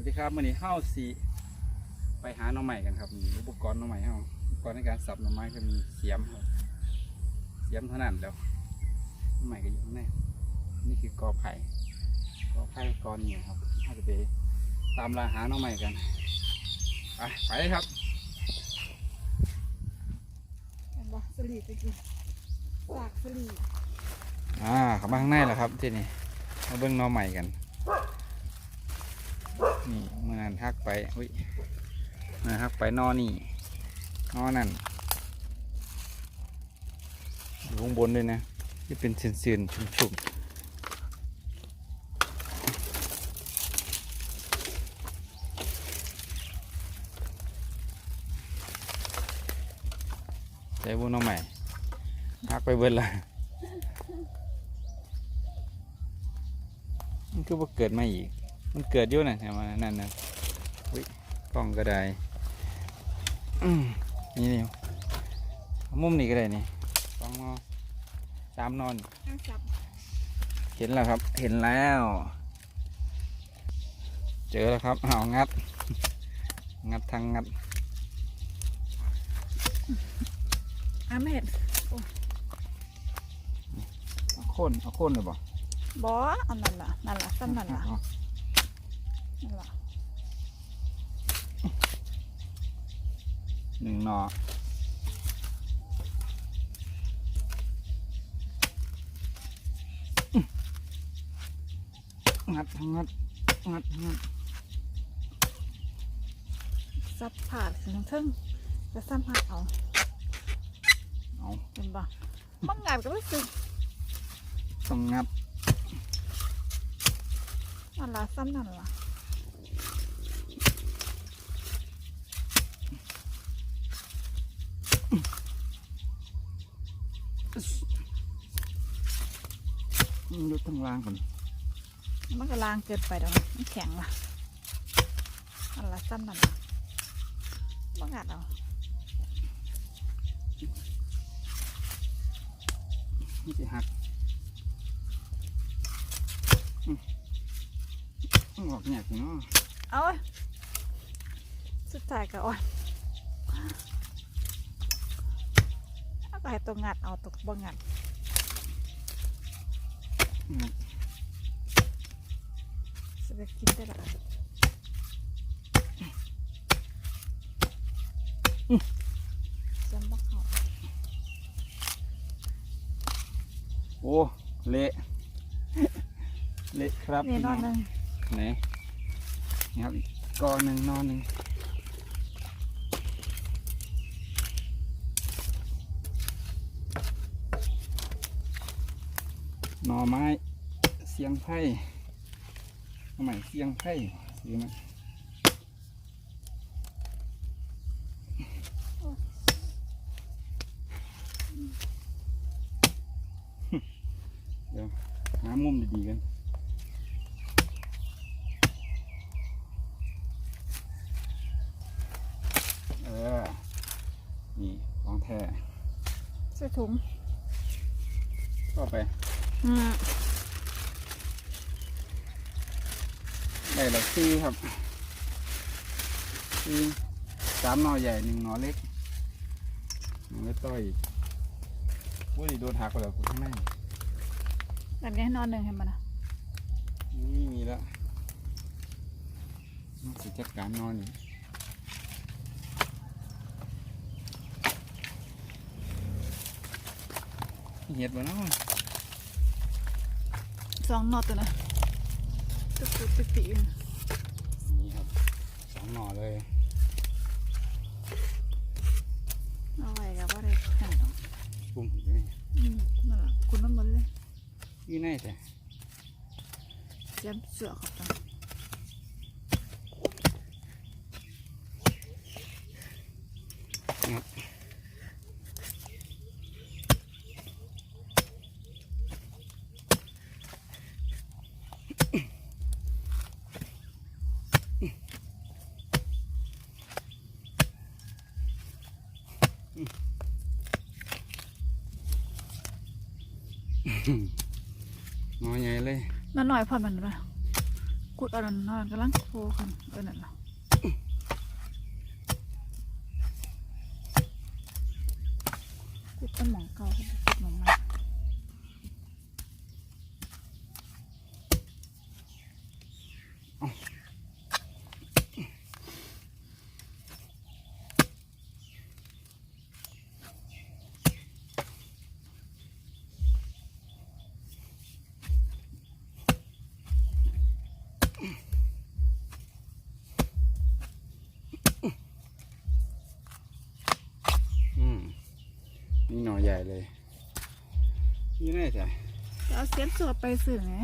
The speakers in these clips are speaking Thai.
วัสดีครับวันนี้เฮ้าสีไปหาหน่อใหม่กันครับมีอุปกรณ์หน่อใหม่เฮ้าอุปกรณ์ในการสับหน่อไม้ก็มีเสียมครับเสียมเท่านั้นแล้วหน่อใหม่ก็อยู่ข้างในนี่คือกอไผ่กอไผ่กอเหนียวครับเราจะไปตามล่าหาหน่อใหม่กันไปไปเลยครับเห็นบ่สลีไปกินสากสลีอ่าเข้ามาข้างในแล้วครับที่นี่มาเบิ้งหน่อใหม่กัน นี่เมื่อนานทักไปอุ้ยเมื่อทักไปนอนี่นอนั่นอยู่ข้างบนด้วยนะที่เป็นเสื่นๆชุ่มๆใจบุญน่องใหม่ทักไปเบิ้ลละมันคือว่าเกิดมาอีก มันเกิดอยู่น่ะใช่ไหมนั่นนะวิกล้องก็ได้อืมนี่นี่มุมนี้ก็ได้นี่สองนอสามนอนข้างซับเห็นแล้วครับ เห็นแล้ว เจอแล้วครับเอางัด งัดทางงัดอ้าไม่เห็นเอาโคนเอาโคนเลยบ่บ่อันนั้นล่ะนั่นล่ะซ้ำนั่นล่ะเอานั่นล่ะ หนึ่งหนองัดทางงัดงัดทางงัดซับผ่านถึงทึ่งจะซ้ำผ่านเอาเอาเห็นบ่บังงานก็ไม่สึกต้องงัดนั่นล่ะซ้ำนั่นล่ะ มันอยู่ทางล่างก่อนมันก็ลางเกินไปดอกมันแข็งล่ะนั่นล่ะซ้ำนั่นล่ะบังงานเอานี่สิหักอืมออกเนี่ยสิเนาะเอาเว้ยสุดท้ายก็อ่อนเอาไปตัวงัดเอาตัวบ่งัดงัด จะไปกินได้ละจำบักเขาโอ้เละเละครับ นี่นอนหนึงไหนนี่ครับอีกกอหนึ่งนอนหนึ่ง หน่อไม้ เสียงไพ่ทำไมเสียงไพ่ซื้อมาเดี๋ยวหามุมดีๆกันเออนี่ของแท้ใส่ถุงก็ไปอืม ได้ละซี่ครับซี่สามหนอใหญ่หนึ่งหนอเล็กหนอเล็กต้อยวุ้ยโดนหักไปแล้วข้างในแบบนี้ให้นอนหนึ่งเห็นมันนะนี่มีแล้วน่าสิจัดการนอนอยู่เห็ดบ่เนาะ สองนอตัวนะตุ๊กตุ๊กติ๊กติ๊กอยู่นี่ครับสองหนอเลยเอาไว้กับว่าได้แข็งปุ่มอยู่นี่อืมนั่นแหละคุณน้ำมันเลยอยู่ในแต่เจ็บเสือเขับไป นอใหญ่เลยนอนหน่อยพอมันนะกุดเอันนั้นนอนกำลังโผล่ขึ้นเออนั่นล่ะกุดต้นหมองเก่าก็ไปกุดหมองใหม่ ใหญ่เลย นี่แน่ใจเอาเสียนสวดไปสื่อไง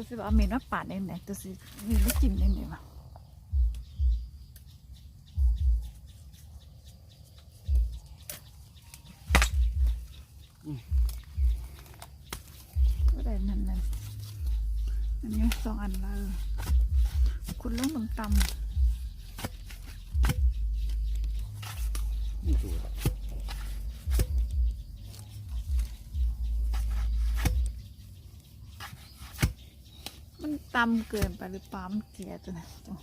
ตัวสิเอาเมนมาปาดเองไหนตัวสิมีลูกจิ้มเองไหนวะก็ได้นั่นนั่นอันนี้สองอันละคุณลงต่ำต่ นี่ตัวำมัน ต่ำเกินไปหรือเปล่ามันเกลียตัวนะตัว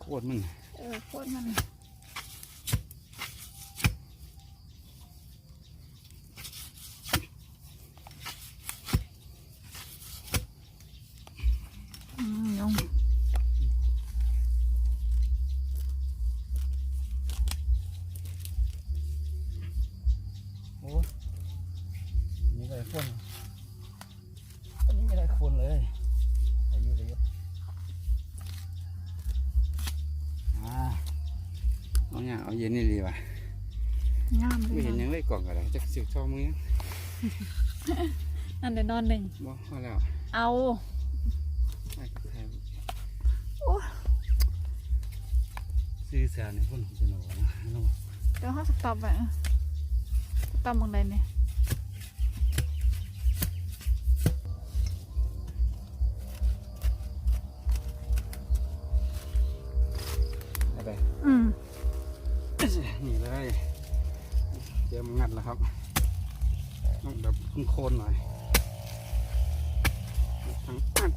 โคตรมันเออโคตรมันอืมยง โอ้นี่อะไรคนอันนี้ไม่ได้คนเลยอายุอายุอ่า เอาเนี่ยเอาเย็นนี่ดีว่ะงามเลไม่ยเห็นหนะยังเลยกล่องอะไรจักสิบช่อมือนั่นเดี๋ยวนอนหนึ่งบ่พอแล้วเอาไม่กระแทกโอ้ซื้อแซวในคนจะหนูนะน้องเดี๋ยวเขาสต็อปไปอะสต็อปมองใดเนี่ย โคนๆหน่อยทั้งอัด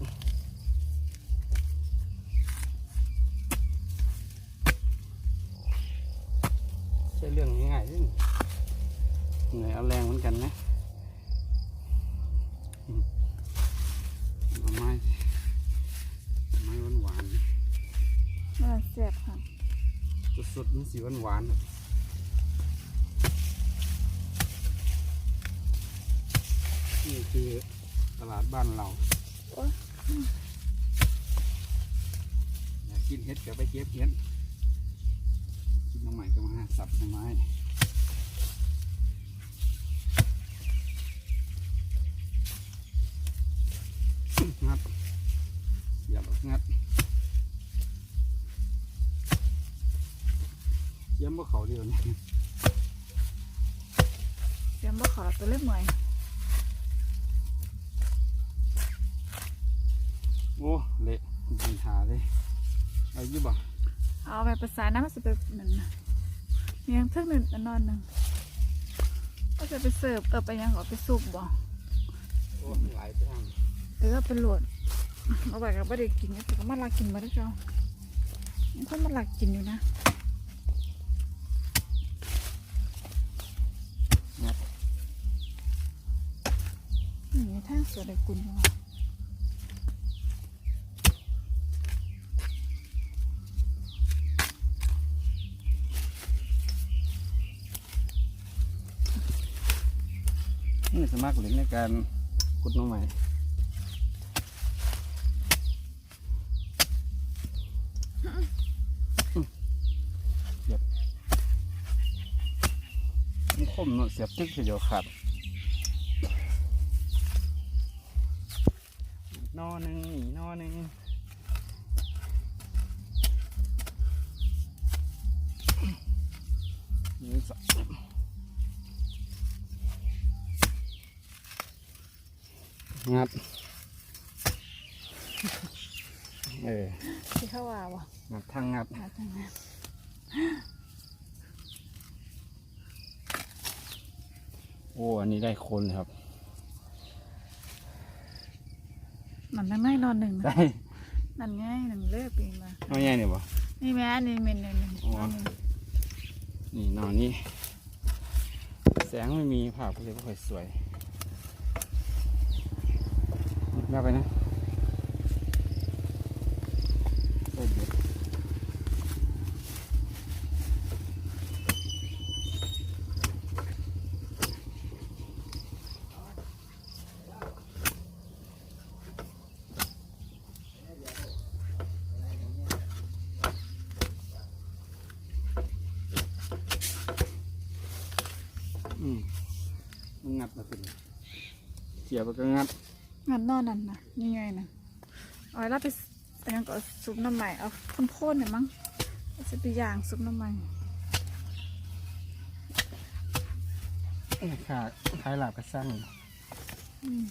ใช่เรื่องง่ายๆนี่เหนื่อยเอาแรงเหมือนกันนะอืมเอาไม้ไม้หวานๆมันเสียบค่ะสุดๆมันสีหวานหวานๆ นี่คือตลาดบ้านเราอยากกินเห็ดก็ไปเก็บเห็ดกินน้องใหม่ก็มาหาสับหน่อไม้งัดเสียบงัดเยี่ยมว่เขาเดียวนี่เสียบบ่ขอตัวเล็กหน่อย โอ้เละปัญหาเลยเอาอยู่บ่เอาไปประสานน้ำมันจะไปนั่นนะมียังเท่งหนึ่งอันนอนหนึ่งก็จะไปเสิร์ฟเออไปยังเอาไปซุปบ่โอ้มันไหลไปทางเออเป็นโหลดเอาไปก็ไม่ได้กินแต่ก็มาลากินมาได้วเจ้ามันคนมาลากินอยู่นะนี่ทางสวนไอ้กุลเขาว่ มากหรเล่นในการขุดน้องใหม่เสียบมันคมเนาะเสียบจึ๊กเดียวขาดอีกนอหนึ่งอีกนอหนึ่ง งัด เออที่เขาว่าว่ะงัดทางงัดหาจังไงโอ้อันนี้ได้โคนเลยครับมันนั่งได้นอนหนึ่งนะได้นั่นไงหนึ่งเลิกปีมาน้อยใหญ่เนี่ยบ่นี่แม่นี่เมนนี่นี่อ๋อนี่นอนนี่แสงไม่มีภาพก็เลยไม่ค่อยสวย แม่ไปนะอืมมันงัดมาเป็นเสียบก็งัด งานนอนนั่นนะนี่ไงนะเอาไว้เราไปอันนั้นก็ซุปน้ำใหม่เอาพ่นๆหน่อยมั้งเอาจะไปย่างซุปน้ำใหม่ขาท้ายหลาบกระสั้นอืม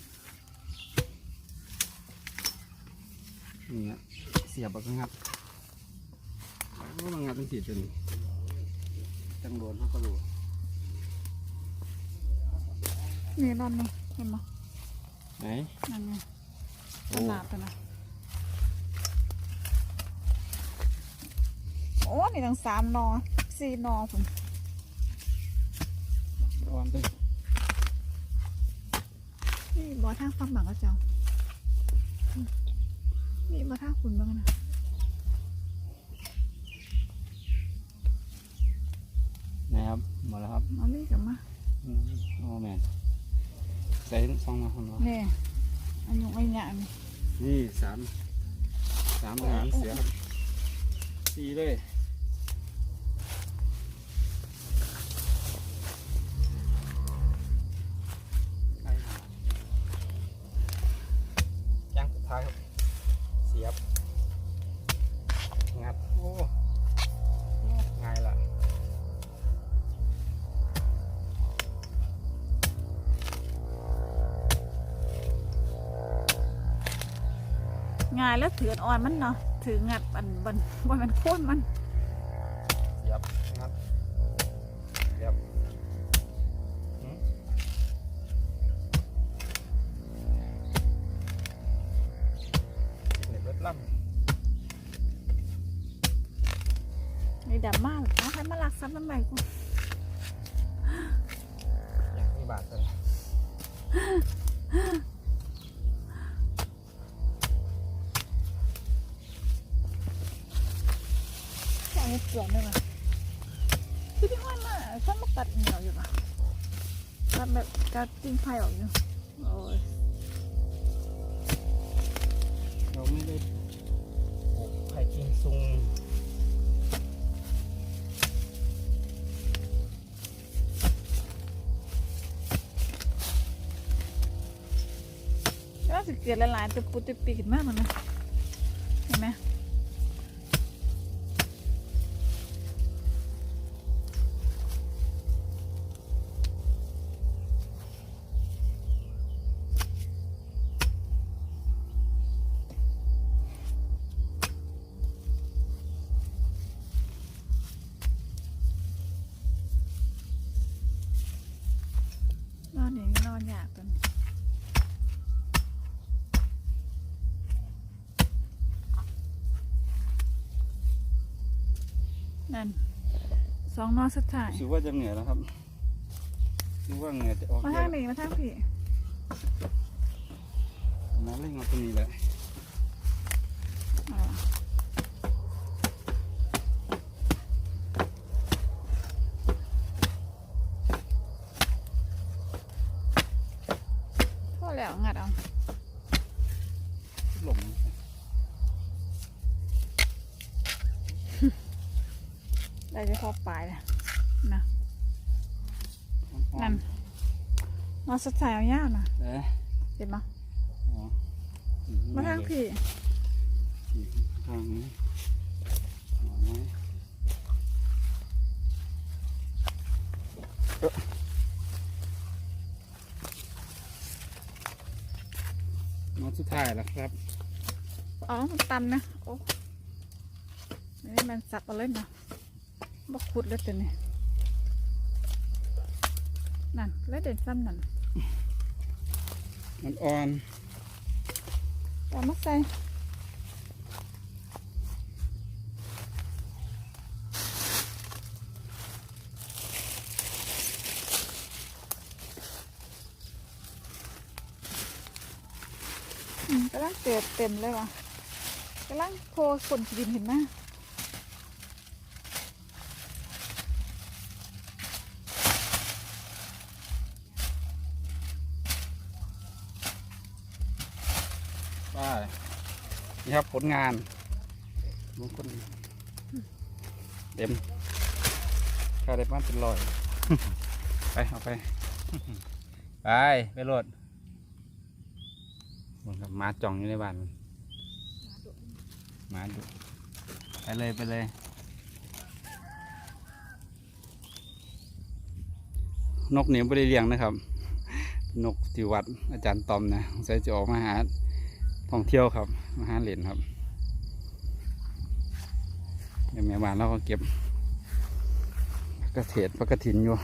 นี่ฮะเสียบแล้วก็งัดก็มันงัดเป็นสีตัวนี้จังโดนเขาก็รู้นี่นอนนี่เห็นไหม ไหนนั่นไงโอ้ขนาดตัวนะโอ้นี่ตั้งสามนอสี่นอผมร้อนเป็นนี่บอทางฟังบังก็เจ้าอืมนี่บอทางคุณบ้างนะนะครับหมดแล้วครับ เอานี่กลับมาอืมโอ้แมน ใส่ซองมาคนละเนี่ยอันยงไอ้เนี่ยนี่นี่สามสามหางเสียครับสี่เลยายแล้วถืออ่อนมันเนาะถืองัดบันบันบันมันโค่นมันเสียบงัดเสียบหืมเหน็บเล็ดล่ำนี่ดำมากเอาให้มาลักซับน้ำใหม่กู ได้ไหมพี่พี่ห้อยมาฉันมาตัดเหนียวอยู่ปะตัดแบบจะจิ้งไฟออกอยู่โอ้ยเราไม่ได้ปลูกไผ่กิงซุงแล้วสิเกลือละลายจะปุจะปีกขึ้นมากมันนะเห็นไหม นั่นสองนอสุดท้ายรู้สึกว่าจะเหนื่อยแล้วครับรู้ว่าเหนื่อยจะออกมาเยทางอะนี้มาทางพี่น้ำเล่งเอาตรงนี้เลยอ่าพอแล้วงัดเอา ได้จะพอปลายเลยนะนั่นนอสุดท้ายเอายาวนะเอ๊ะเห็นไหมอ๋อมาทางพี่ทางนี้อ๋อนะน้องสุดท้ายแล้วครับอ๋อมันตันนะ โอ้นี่มันสับเอาเลยนะ บกขุดเลยตัวนี้นั่นแล้วเด่นซ้ำนั่นมันอ่อนแต่มาใส่อืมกำลังเกิดเต็มเลยว่ะกำลังโพฝนดินเห็นไหม ได้ นี่ครับผลงานดูคนเต็มข้าได้บ้านเป็นรอย ไป เอาไป ไป ไปโหลดมันครับมาจ่องอยู่ในบ้านมาดุไปเลยไปเลยนกเหนี่ยไม่ได้เลี้ยงนะครับ นกที่วัดอาจารย์ตอมนะสงสัยจะออกมาหาท่องเที่ยวครับ มาหาเหรียญครับเดี๋ยวแม่บ้านเราก็เก็บกระเทศผักกระถินอยู่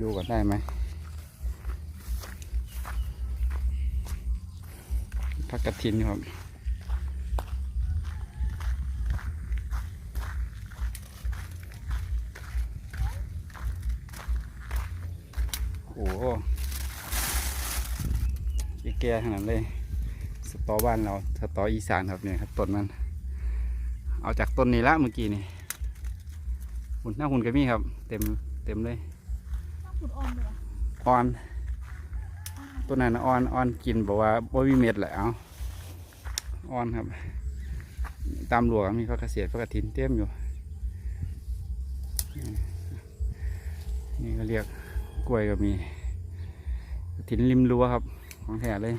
ดูก่อนได้ไหมผักกระถินอยู่ครับโอ้โหแก่ขนาดเลย สตอบ้านเราสตออีสานครับเนี่ยครับต้นมัน เอาจากต้นนี้ละเมื่อกี้นี่หุ่นหน้าหุ่นกระมี่ครับ เต็มเต็มเลยน้ำขุดอ่อนเลยว่ะอ่อนต้นนั้นน่ะอ่อนอ่อนกินบอกว่าบ่มีเม็ดแหละเอาอ่อนครับ ตามหลวงมีพระเกษตรพระกฐินเต็มอยู่ นี่ก็เรียกกล้วยก็มีกฐินริมรั้วครับ ของแท้เลย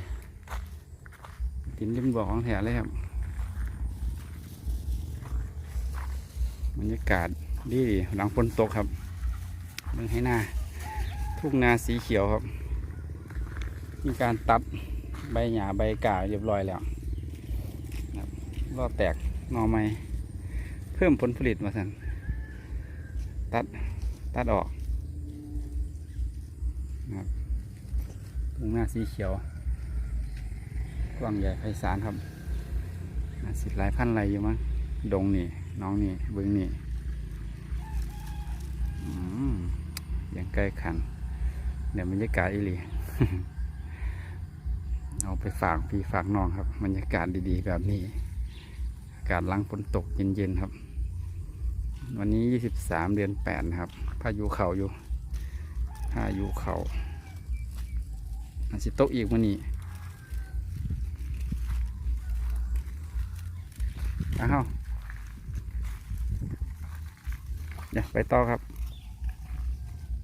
ตินริมบ่อของแถเลยครับบรรยากาศดีหลังฝนตกครับเมืองให้หน้าทุ่งนาสีเขียวครับ มีการตัดใบหญ้าใบก่าเรียบร้อยแล้วครับรอแตกนอไม้เพิ่มผลผลิตมาสั่นตัดตัดออกนะครับทุ่งนาสีเขียว กว้างใหญ่ไพศาลครับน่าสิหลายพันไรอยู่มั้งดงนี่ น้องนี่เบิ้งนี่อืมยังใกล้ขันเดี๋ยวบรรยากาศอีหลีเอาไปฝากพี่ฝากน้องครับบรรยากาศดีๆ แบบนี้ อากาศลังฝนตกเย็นๆครับ วันนี้ 23 เดือน8นะครับ พายุเข่าอยู่พายุเข่าอาจสิตกอีกวันนี้ อ้าวเดี๋ยวไปต่อครับ